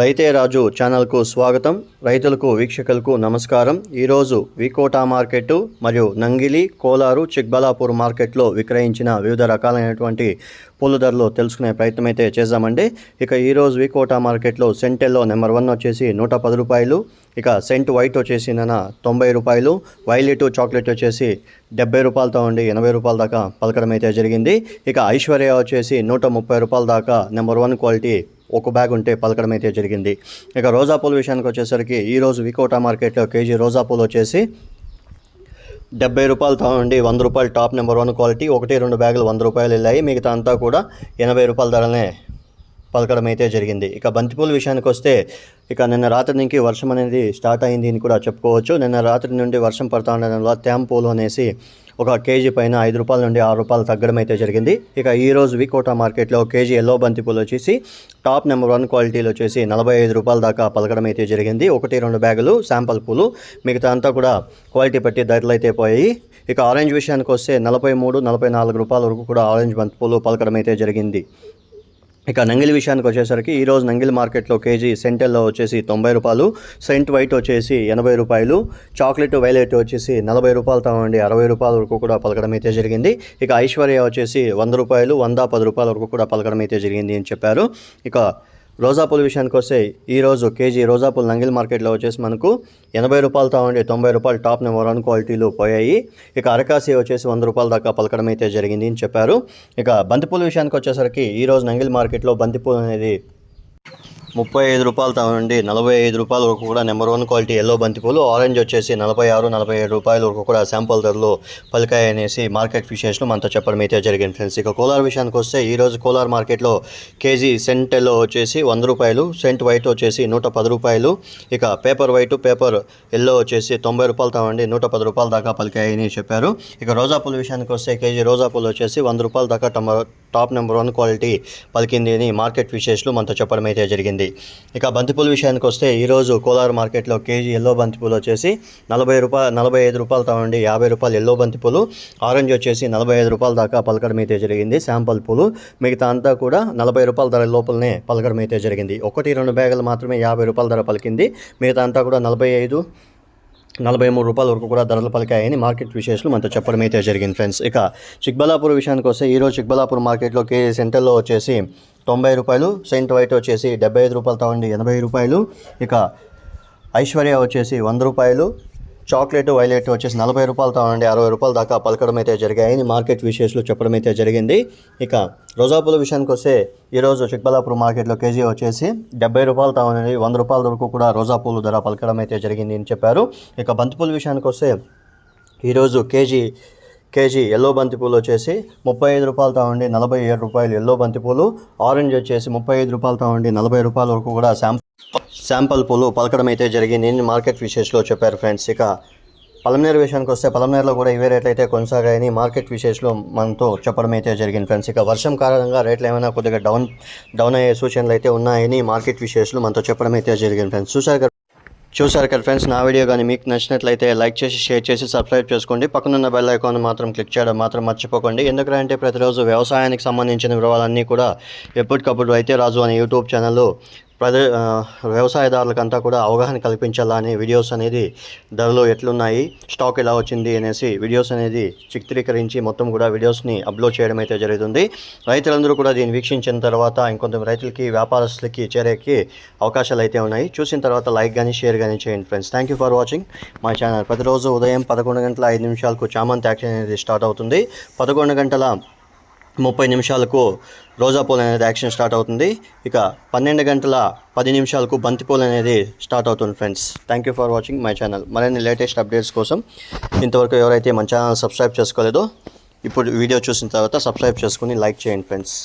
రైతే రాజు ఛానల్కు స్వాగతం. రైతులకు వీక్షకులకు నమస్కారం. ఈరోజు వికోటా మార్కెట్ మరియు నంగిలి కోలారు చిక్బలాపూర్ మార్కెట్లో విక్రయించిన వివిధ రకాలైనటువంటి పూల ధరలు తెలుసుకునే ప్రయత్నం అయితే చేద్దామండి. ఇక ఈరోజు వికోటా మార్కెట్లో సెంటెల్లో నెంబర్ వన్ వచ్చేసి నూట పది రూపాయలు ఇక సెంట్ వైట్ వచ్చేసి నన్న తొంభై రూపాయలు వైలెట్ చాక్లెట్ వచ్చేసి డెబ్బై రూపాయలతో ఉండి ఎనభై రూపాయల దాకా పలకడం అయితే జరిగింది. ఇక ఐశ్వర్య వచ్చేసి నూట ముప్పై రూపాయల దాకా నెంబర్ వన్ క్వాలిటీ ఒక బ్యాగ్ ఉంటే పలకడం అయితే జరిగింది. ఇక రోజా పూల విషయానికి వచ్చేసరికి ఈరోజు వికోటా మార్కెట్లో కేజీ రోజా పూలు వచ్చేసి డెబ్బై రూపాయలతో నుండి వంద రూపాయలు టాప్ నెంబర్ వన్ క్వాలిటీ. ఒకటి రెండు బ్యాగులు వంద రూపాయలు వెళ్ళాయి. మిగతా అంతా కూడా ఎనభై రూపాయల ధరలనే పలకడం అయితే జరిగింది. ఇక బంతిపూల విషయానికి వస్తే ఇక నిన్న రాత్రి నుంచి వర్షం అనేది స్టార్ట్ అయింది అని కూడా చెప్పుకోవచ్చు. నిన్న రాత్రి నుండి వర్షం పడతా ఉండడం వల్ల తేమ పూలు అనేసి ఒక కేజీ పైన ఐదు రూపాయల నుండి ఆరు రూపాయలు తగ్గడం అయితే జరిగింది. ఇక ఈరోజు వికోటా మార్కెట్లో కేజీ ఎల్లో బంతిపూలు వచ్చేసి టాప్ నెంబర్ వన్ క్వాలిటీలో వచ్చేసి నలభై ఐదు రూపాయల దాకా పలకడం అయితే జరిగింది. ఒకటి రెండు బ్యాగులు శాంపల్ పూలు మిగతా అంతా కూడా క్వాలిటీ పెట్టి ధరలు అయితే పోయాయి. ఇక ఆరెంజ్ విషయానికి వస్తే నలభై మూడు నలభై నాలుగు రూపాయల వరకు కూడా ఆరెంజ్ బంతిపూలు పలకడం అయితే జరిగింది. ఇక నంగిలి విషయానికి వచ్చేసరికి ఈరోజు నంగిలి మార్కెట్లో కేజీ సెంటెల్లో వచ్చేసి తొంభై రూపాయలు సెంట్ వైట్ వచ్చేసి ఎనభై రూపాయలు చాక్లెట్ వైలెట్ వచ్చేసి నలభై రూపాయలతో ఉండి అరవై రూపాయల వరకు కూడా పలకడం అయితే జరిగింది. ఇక ఐశ్వర్య వచ్చేసి వంద రూపాయలు వంద పది రూపాయల వరకు కూడా పలకడం అయితే జరిగింది అని చెప్పారు. ఇక రోజా పూల విషయానికి వస్తే ఈరోజు కేజీ రోజా పూలు నంగిల్ మార్కెట్లో వచ్చేసి మనకు ఎనభై రూపాయలతో ఉండే తొంభై రూపాయలు టాప్ నెంబర్ వన్ క్వాలిటీలు పోయాయి. ఇక అరకాసి వచ్చేసి వంద రూపాయల దాకా పలకడం అయితే జరిగింది అని చెప్పారు. ఇక బంతిపూల విషయానికి వచ్చేసరికి ఈరోజు నంగిల్ మార్కెట్లో బంతిపూలు అనేది ముప్పై ఐదు రూపాయలతో నుండి నలభై ఐదు రూపాయల వరకు కూడా నెంబర్ వన్ క్వాలిటీ ఎల్లో బంతిపూలు ఆరెంజ్ వచ్చేసి నలభై ఆరు నలభై ఏడు రూపాయల వరకు కూడా శాంపుల్ ధరలు పలికాయి అనేసి మార్కెట్ విశేషాలు మనతో చెప్పడం అయితే జరిగింది ఫ్రెండ్స్. ఇక కోలార్ విషయానికి వస్తే ఈరోజు కోలార్ మార్కెట్లో కేజీ సెంట్ ఎల్లో వచ్చేసి వంద రూపాయలు సెంట్ వైట్ వచ్చేసి నూట పది రూపాయలు ఇక పేపర్ వైట్ పేపర్ ఎల్లో వచ్చేసి తొంభై రూపాయలతో ఉండి నూట పది రూపాయల దాకా పలికాయని చెప్పారు. ఇక రోజా పూల విషయానికి వస్తే కేజీ రోజా పూలు వచ్చేసి వంద రూపాయల దాకా టమ టాప్ నెంబర్ వన్ క్వాలిటీ పలికింది అని మార్కెట్ విశేషాలు మనతో చెప్పడం అయితే జరిగింది. ఇక బంతిపూల విషయానికి వస్తే ఈరోజు కోలార్ మార్కెట్లో కేజీ ఎల్లో బంతిపూలు వచ్చేసి నలభై రూపాయలు నలభై ఐదు రూపాయలు ఉండి యాభై రూపాయలు ఎల్లో బంతిపూలు ఆరెంజ్ వచ్చేసి నలభై ఐదు రూపాయల దాకా పలకడం అయితే జరిగింది. శాంపల్ పూలు మిగతా అంతా కూడా నలభై రూపాయల ధర లోపలనే పలకడం అయితే జరిగింది. ఒకటి రెండు బ్యాగులు మాత్రమే యాభై రూపాయల ధర పలికింది. మిగతా అంతా కూడా నలభై ఐదు నలభై మూడు రూపాయల వరకు కూడా ధరలు పలికాయని మార్కెట్ విశేషాలు మనతో చెప్పడం అయితే జరిగింది ఫ్రెండ్స్. ఇక చిక్బలాపూర్ విషయానికి వస్తే ఈరోజు చిక్బలాపూర్ మార్కెట్లో కేజీ సెంటర్లో వచ్చేసి తొంభై రూపాయలు సెంట్ వైట్ వచ్చేసి డెబ్బై ఐదు రూపాయలతో ఉండి ఎనభై రూపాయలు. ఇక ఐశ్వర్య వచ్చేసి వంద రూపాయలు చాక్లెట్ వైలెట్ వచ్చేసి నలభై రూపాయలతో ఉండి అరవై రూపాయల దాకా పలకడం అయితే జరిగాయని మార్కెట్ విశేషాలు చెప్పడం అయితే జరిగింది. ఇక రోజాపూల విషయానికి వస్తే ఈరోజు చిక్బలాపూర్ మార్కెట్లో కేజీ వచ్చేసి డెబ్బై రూపాయలతో ఉండి వంద రూపాయల వరకు కూడా రోజా పూలు ధర పలకడం అయితే జరిగింది అని చెప్పారు. ఇక బంతిపూల విషయానికి వస్తే ఈరోజు కేజీ కేజీ ఎల్లో బంతిపూలు వచ్చేసి ముప్పై ఐదు రూపాయలతో ఉండి నలభై ఏడు రూపాయలు ఎల్లో బంతిపూలు ఆరెంజ్ వచ్చేసి ముప్పై ఐదు రూపాయలతో ఉండి నలభై రూపాయల వరకు కూడా శాంపుల్ శాంపుల్ పూలు పలకడం అయితే జరిగింది. మార్కెట్ విశేషలో చెప్పారు ఫ్రెండ్స్. ఇక పలమనేరు విషయానికి వస్తే పలమనేరులో కూడా ఇవే రేట్లు అయితే కొనసాగాయని మార్కెట్ విశేషలో మనతో చెప్పడం అయితే జరిగింది ఫ్రెండ్స్. ఇక వర్షం కారణంగా రేట్లు ఏమైనా కొద్దిగా డౌన్ డౌన్ అయ్యే సూచనలు అయితే ఉన్నాయని మార్కెట్ విశేషలు మనతో చెప్పడం అయితే జరిగింది ఫ్రెండ్స్. చూసారు చూసారు కదా ఫ్రెండ్స్ నా వీడియో కానీ మీకు నచ్చినట్లయితే లైక్ చేసి షేర్ చేసి సబ్స్క్రైబ్ చేసుకోండి. పక్కనున్న బెల్ ఐకాన్ మాత్రం క్లిక్ చేయడం మాత్రం మర్చిపోకండి. ఎందుకంటే ప్రతిరోజు వ్యవసాయానికి సంబంధించిన వివరాలన్నీ కూడా ఎప్పటికప్పుడు అయితే రాజు అనే యూట్యూబ్ ఛానల్లో ప్రజ వ్యవసాయదారులకంతా కూడా అవగాహన కల్పించాలని వీడియోస్ అనేది ధరలు ఎట్లున్నాయి స్టాక్ ఎలా వచ్చింది అనేసి వీడియోస్ అనేది చిత్రీకరించి మొత్తం కూడా వీడియోస్ని అప్లోడ్ చేయడం అయితే జరుగుతుంది. రైతులందరూ కూడా దీన్ని వీక్షించిన తర్వాత ఇంకొంత రైతులకి వ్యాపారస్తులకి చేరేకి అవకాశాలు అయితే ఉన్నాయి. చూసిన తర్వాత లైక్ కానీ షేర్ కానీ చేయండి friends. Thank you for watching మా ఛానల్ ప్రతిరోజు ఉదయం పదకొండు గంటల ఐదు నిమిషాలకు చామంతి యాక్షన్ అనేది స్టార్ట్ అవుతుంది. పదకొండు గంటల ముప్పై నిమిషాలకు రోజా పూలు అనేది యాక్షన్ స్టార్ట్ అవుతుంది. ఇక పన్నెండు గంటల పది నిమిషాలకు బంతిపూలు అనేది స్టార్ట్ అవుతుంది friends. Thank you for watching my channel మరిన్ని లేటెస్ట్ అప్డేట్స్ కోసం ఇంతవరకు ఎవరైతే మన ఛానల్ సబ్స్క్రైబ్ చేసుకోలేదో ఇప్పుడు వీడియో చూసిన తర్వాత సబ్స్క్రైబ్ చేసుకుని లైక్ చేయండి ఫ్రెండ్స్.